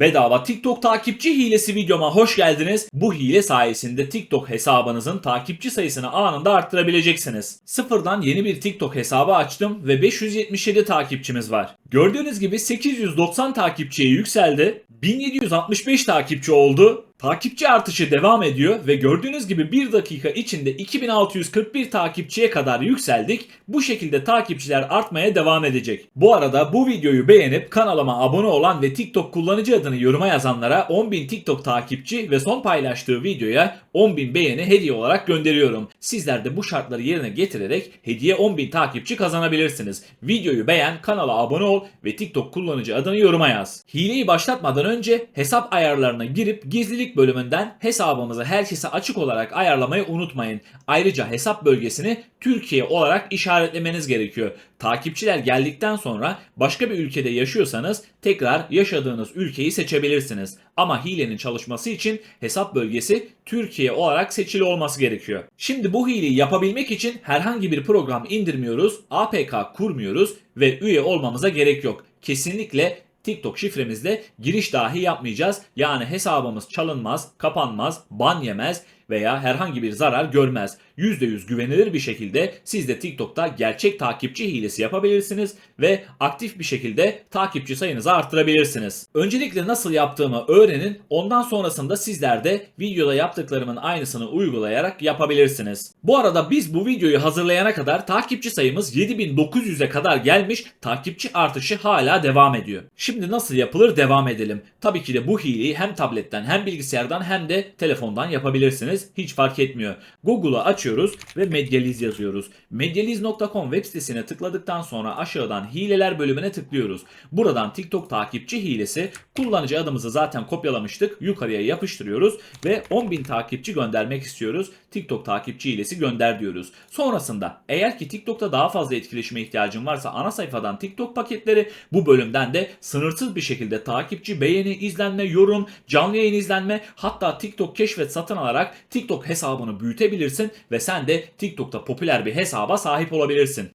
Bedava TikTok takipçi hilesi videoma hoş geldiniz. Bu hile sayesinde TikTok hesabınızın takipçi sayısını anında arttırabileceksiniz. Sıfırdan yeni bir TikTok hesabı açtım ve 577 takipçimiz var. Gördüğünüz gibi 890 takipçiye yükseldi. 1765 takipçi oldu. Takipçi artışı devam ediyor ve gördüğünüz gibi 1 dakika içinde 2641 takipçiye kadar yükseldik. Bu şekilde takipçiler artmaya devam edecek. Bu arada bu videoyu beğenip kanalıma abone olan ve TikTok kullanıcı adını yoruma yazanlara 10.000 TikTok takipçi ve son paylaştığı videoya 10.000 beğeni hediye olarak gönderiyorum. Sizler de bu şartları yerine getirerek hediye 10.000 takipçi kazanabilirsiniz. Videoyu beğen, kanala abone ol ve TikTok kullanıcı adını yoruma yaz. Hileyi başlatmadan önce hesap ayarlarına girip gizlilik bölümünden hesabımızı herkese açık olarak ayarlamayı unutmayın. Ayrıca hesap bölgesini Türkiye olarak işaretlemeniz gerekiyor. Takipçiler geldikten sonra başka bir ülkede yaşıyorsanız tekrar yaşadığınız ülkeyi seçebilirsiniz. Ama hilenin çalışması için hesap bölgesi Türkiye olarak seçili olması gerekiyor. Şimdi bu hileyi yapabilmek için herhangi bir program indirmiyoruz, APK kurmuyoruz ve üye olmamıza gerek yok. Kesinlikle TikTok şifremizle giriş dahi yapmayacağız. Yani hesabımız çalınmaz, kapanmaz, ban yemez veya herhangi bir zarar görmez. %100 güvenilir bir şekilde siz de TikTok'ta gerçek takipçi hilesi yapabilirsiniz ve aktif bir şekilde takipçi sayınızı arttırabilirsiniz. Öncelikle nasıl yaptığımı öğrenin. Ondan sonrasında sizler de videoda yaptıklarımın aynısını uygulayarak yapabilirsiniz. Bu arada biz bu videoyu hazırlayana kadar takipçi sayımız 7900'e kadar gelmiş. Takipçi artışı hala devam ediyor. Şimdi nasıl yapılır devam edelim. Tabii ki de bu hileyi hem tabletten hem bilgisayardan hem de telefondan yapabilirsiniz. Hiç fark etmiyor. Google'u açıyoruz ve Medyaliz yazıyoruz. Medyaliz.com web sitesine tıkladıktan sonra aşağıdan hileler bölümüne tıklıyoruz. Buradan TikTok takipçi hilesi kullanıcı adımızı zaten kopyalamıştık. Yukarıya yapıştırıyoruz ve 10.000 takipçi göndermek istiyoruz. TikTok takipçi hilesi gönder diyoruz. Sonrasında eğer ki TikTok'ta daha fazla etkileşime ihtiyacın varsa ana sayfadan TikTok paketleri bu bölümden de sınırsız bir şekilde takipçi, beğeni, izlenme, yorum, canlı yayın izlenme hatta TikTok keşfet satın alarak TikTok hesabını büyütebilirsin ve sen de TikTok'ta popüler bir hesaba sahip olabilirsin.